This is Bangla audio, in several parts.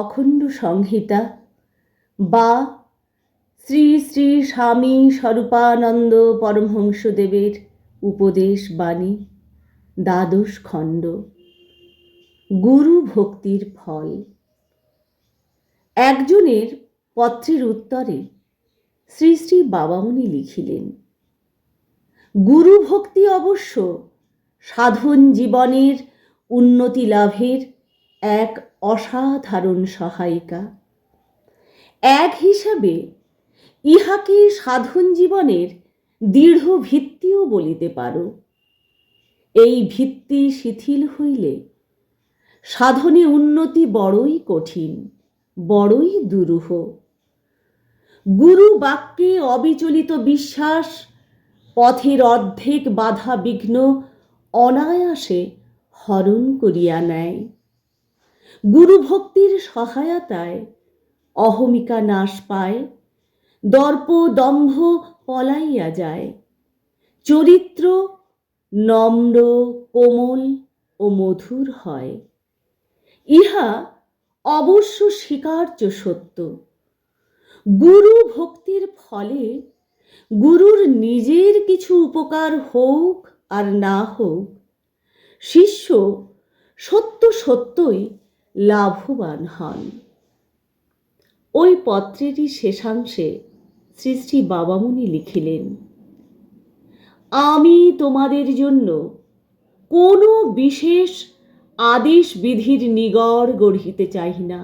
অখণ্ড সংহিতা। বা শ্রী শ্রী স্বামী স্বরূপানন্দ পরমহংসদেবের উপদেশ বাণী, দ্বাদশ খণ্ড। গুরু ভক্তির ফল। একজনের পত্রের উত্তরে শ্রী শ্রী বাবামণি লিখিলেন, গুরু ভক্তি অবশ্য সাধন জীবনের উন্নতি লাভের এক অসাধারণ সহায়িকা। এক হিসাবে, ইহাকে সাধন জীবনের দৃঢ় ভিত্তিও বলিতে পারো। এই ভিত্তি শিথিল হইলে সাধনে উন্নতি বড়ই কঠিন, বড়ই দুরূহ। গুরু বাক্যে অবিচলিত বিশ্বাস, পথের অর্ধেক বাধা বিঘ্ন অনায়াসে হরণ করিয়া নেয়। গুরু ভক্তির সহায়তায় অহমিকা নাশ পায়, দর্প দম্ভ পলাইয়া যায়। চরিত্র নম্র, কোমল ও মধুর হয়। ইহা অবশ্য স্বীকার্য সত্য। গুরু ভক্তির ফলে গুরুর নিজের কিছু উপকার হোক আর না হোক, শিষ্য সত্য সত্যই লাভবান হন। ওই পত্রেরই শেষাংশে শ্রী শ্রী বাবামণি লিখিলেন, আমি তোমাদের জন্য কোনো বিশেষ আদেশ বিধির নিগড় গড়িতে চাই না।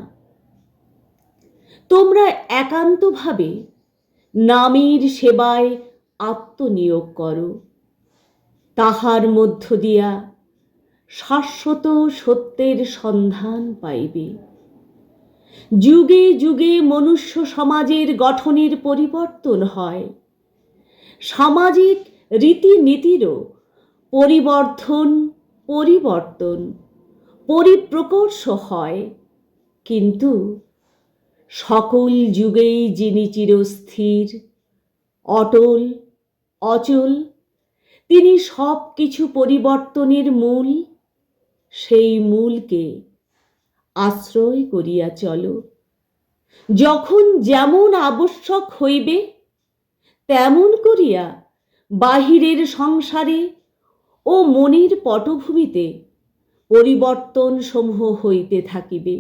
তোমরা একান্তভাবে নামের সেবায় আত্মনিয়োগ করো। তাহার মধ্য দিয়া শাশ্বত সত্যের সন্ধান পাইবে। যুগে যুগে মনুষ্য সমাজের গঠনের পরিবর্তন হয়। সামাজিক রীতিনীতিরও পরিবর্ধন, পরিবর্তন, পরিপ্রকর্ষ হয়। কিন্তু সকল যুগেই যিনি চিরস্থির, অটল, অচল, তিনি সব কিছু পরিবর্তনের মূল সেই মূলকে আশ্রয় করিয়া চলো। যখন যেমন আবশ্যক হইবে, তেমন করিয়া বাহিরের সংসারে ও মনের পটভূমিতে পরিবর্তন সমূহ হইতে থাকিবে।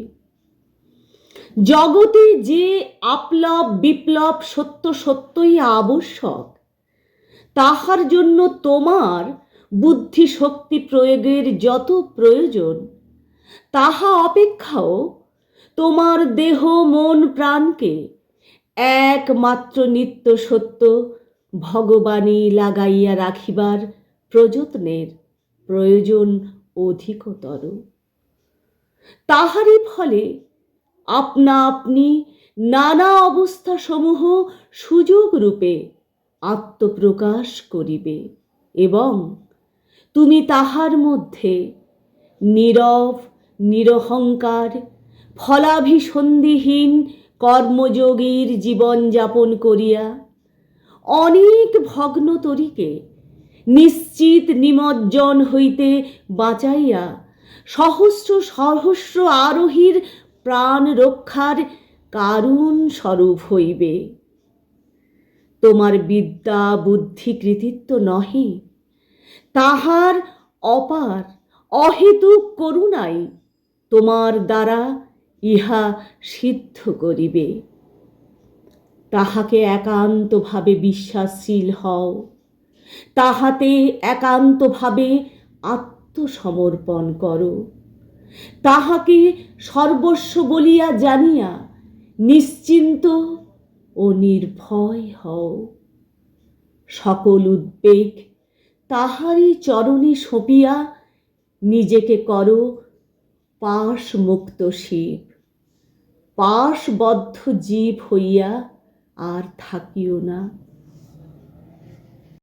জগতে যে আপলব বিপ্লব সত্য সত্যই আবশ্যক, তাহার জন্য তোমার বুদ্ধি শক্তি প্রয়োগের যত প্রয়োজন, তাহা অপেক্ষাও তোমার দেহ, মন, প্রাণকে একমাত্র নিত্য সত্য ভগবানী লাগাইয়া রাখিবার প্রযত্নের প্রয়োজন অধিকতর। তাহারই ফলে আপনা আপনি নানা অবস্থা সমূহ সুযোগ রূপে আত্মপ্রকাশ করিবে এবং তুমি তাহার মধ্যে নীরব, নিরহংকার, ফলাভিসন্ধিহীন কর্মযোগীর জীবনযাপন করিয়া অনেক ভগ্ন তরিকে নিশ্চিত নিমজ্জন হইতে বাঁচাইয়া সহস্র সহস্র আরোহীর প্রাণ রক্ষার কারুণ স্বরূপ হইবে। তোমার বিদ্যা, বুদ্ধি, কৃতিত্ব নহে। তাহার অপার অহেতুক করুণাই তোমার দ্বারা ইহা সিদ্ধ করিবে। তাহাকে একান্তভাবে বিশ্বাসশীল হও। তাহাতে একান্তভাবে আত্মসমর্পণ করো। তাহাকে সর্বস্ব বলিয়া জানিয়া নিশ্চিন্ত ও নির্ভয় হও। সকল উদ্বেগ তাহারই চরণে সঁপিয়া নিজেকে কর পাশ মুক্ত শিব। পাশবদ্ধ জীব হইয়া আর থাকিও না।